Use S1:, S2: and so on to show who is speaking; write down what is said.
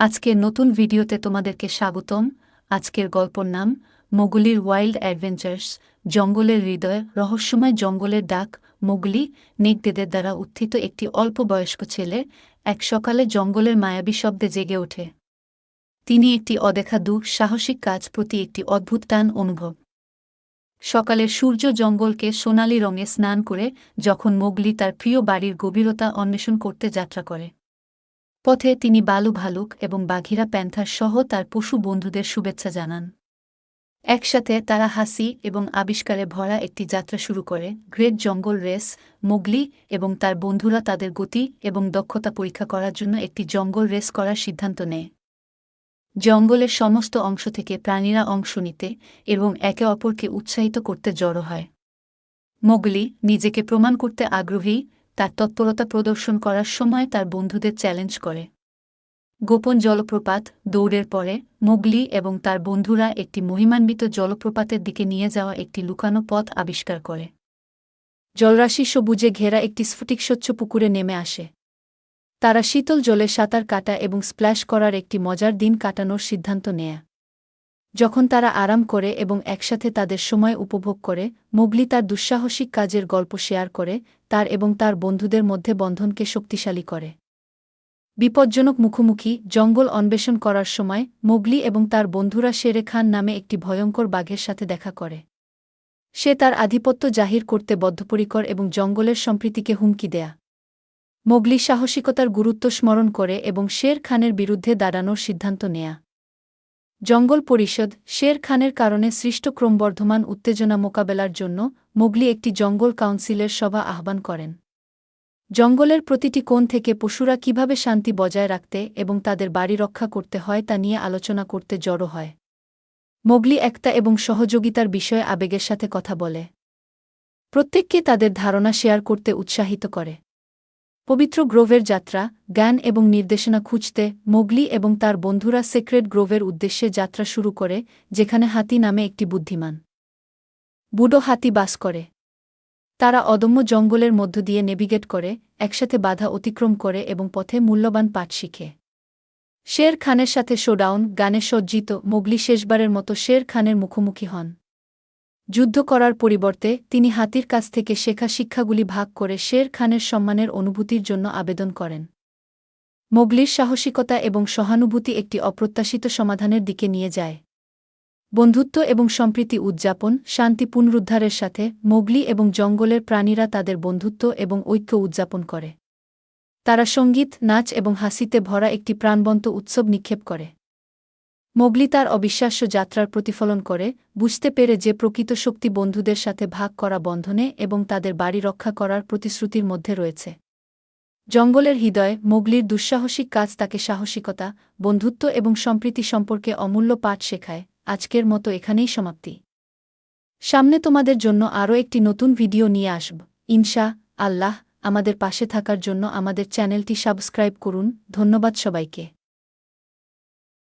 S1: আজকের নতুন ভিডিওতে তোমাদেরকে স্বাগতম। আজকের গল্পর নাম, মোগলির ওয়াইল্ড অ্যাডভেঞ্চার্স জঙ্গলের হৃদয়, রহস্যময় জঙ্গলের ডাক, মোগলি নেকদেদের দ্বারা উত্থিত একটি অল্প বয়স্ক ছেলে, এক সকালে জঙ্গলের মায়াবী শব্দে জেগে ওঠে। তিনি একটি অদেখা দু, সাহসিক কাজ প্রতি একটি অদ্ভুত টান অনুভব। সকালে সূর্য জঙ্গলকে সোনালি রঙে স্নান করে, যখন মোগলি তার প্রিয় বাড়ির গভীরতা অন্বেষণ করতে যাত্রা করে। পথে তিনি বালু ভালুক এবং বাঘিরা প্যান্থার সহ তার পশু বন্ধুদের শুভেচ্ছা জানান। একসাথে তারা হাসি এবং আবিষ্কারে ভরা একটি যাত্রা শুরু করে, গ্রেট জঙ্গল রেস, মোগলি এবং তার বন্ধুরা তাদের গতি এবং দক্ষতা পরীক্ষা করার জন্য একটি জঙ্গল রেস করার সিদ্ধান্ত নেয়। জঙ্গলের সমস্ত অংশ থেকে প্রাণীরা অংশ নিতে এবং একে অপরকে উৎসাহিত করতে জড়ো হয়। মোগলি নিজেকে প্রমাণ করতে আগ্রহী তার তৎপরতা প্রদর্শন করার সময় তার বন্ধুদের চ্যালেঞ্জ করে। গোপন জলপ্রপাত দৌড়ের পরে, মোগলি এবং তার বন্ধুরা একটি মহিমান্বিত জলপ্রপাতের দিকে নিয়ে যাওয়া একটি লুকানো পথ আবিষ্কার করে। জলরাশি সবুজে ঘেরা একটি স্ফটিকস্বচ্ছ পুকুরে নেমে আসে। তারা শীতল জলে সাঁতার কাটা এবং স্প্ল্যাশ করার একটি মজার দিন কাটানোর সিদ্ধান্ত নেয়া। যখন তারা আরাম করে এবং একসাথে তাদের সময় উপভোগ করে, মোগলি তার দুঃসাহসিক কাজের গল্প শেয়ার করে, তার এবং তার বন্ধুদের মধ্যে বন্ধনকে শক্তিশালী করে। বিপজ্জনক মুখোমুখি, জঙ্গল অন্বেষণ করার সময়, মোগলি এবং তার বন্ধুরা শেরে খান নামে একটি ভয়ঙ্কর বাঘের সাথে দেখা করে। সে তার আধিপত্য জাহির করতে বদ্ধপরিকর এবং জঙ্গলের সম্প্রীতিকে হুমকি দেয়া। মোগলি সাহসিকতার গুরুত্ব স্মরণ করে এবং শের খানের বিরুদ্ধে দাঁড়ানোর সিদ্ধান্ত নেয়া। জঙ্গল পরিষদ শের খানের কারণে সৃষ্ট ক্রমবর্ধমান উত্তেজনা মোকাবেলার জন্য মোগলি একটি জঙ্গল কাউন্সিলের সভা আহ্বান করেন। জঙ্গলের প্রতিটি কোণ থেকে পশুরা কীভাবে শান্তি বজায় রাখতে এবং তাদের বাড়ি রক্ষা করতে হয় তা নিয়ে আলোচনা করতে জড়ো হয়। মোগলি একতা এবং সহযোগিতার বিষয়ে আবেগের সাথে কথা বলে। প্রত্যেককে তাদের ধারণা শেয়ার করতে উৎসাহিত করে। পবিত্র গ্রোভের যাত্রা, জ্ঞান এবং নির্দেশনা খুঁজতে মোগলি এবং তার বন্ধুরা সেক্রেট গ্রোভের উদ্দেশ্যে যাত্রা শুরু করে, যেখানে হাতি নামে একটি বুদ্ধিমান বুডো হাতি বাস করে। তারা অদম্য জঙ্গলের মধ্য দিয়ে নেভিগেট করে, একসাথে বাধা অতিক্রম করে এবং পথে মূল্যবান পাঠ শিখে। শের খানের সাথে শোডাউন, গানে সজ্জিত, মোগলি শেষবারের মতো শের খানের মুখোমুখি হন। যুদ্ধ করার পরিবর্তে তিনি হাতির কাছ থেকে শেখা শিক্ষাগুলি ভাগ করে শের খানের সম্মানের অনুভূতির জন্য আবেদন করেন। মোগলির সাহসিকতা এবং সহানুভূতি একটি অপ্রত্যাশিত সমাধানের দিকে নিয়ে যায়। বন্ধুত্ব এবং সম্প্রীতি উদযাপন, শান্তি পুনরুদ্ধারের সাথে মোগলি এবং জঙ্গলের প্রাণীরা তাদের বন্ধুত্ব এবং ঐক্য উদযাপন করে। তারা সংগীত, নাচ এবং হাসিতে ভরা একটি প্রাণবন্ত উৎসব নিক্ষেপ করে। মোগলি তার অবিশ্বাস্য যাত্রার প্রতিফলন করে, বুঝতে পেরে যে প্রকৃত শক্তি বন্ধুদের সাথে ভাগ করা বন্ধনে এবং তাদের বাড়ি রক্ষা করার প্রতিশ্রুতির মধ্যে রয়েছে। জঙ্গলের হৃদয়ে মোগলির দুঃসাহসিক কাজ তাকে সাহসিকতা, বন্ধুত্ব এবং সম্প্রীতি সম্পর্কে অমূল্য পাঠ শেখায়। আজকের মতো এখানেই সমাপ্তি। সামনে তোমাদের জন্য আরও একটি নতুন ভিডিও নিয়ে আসব। ইনশা আল্লাহ আমাদের পাশে থাকার জন্য আমাদের চ্যানেলটি সাবস্ক্রাইব করুন। ধন্যবাদ সবাইকে।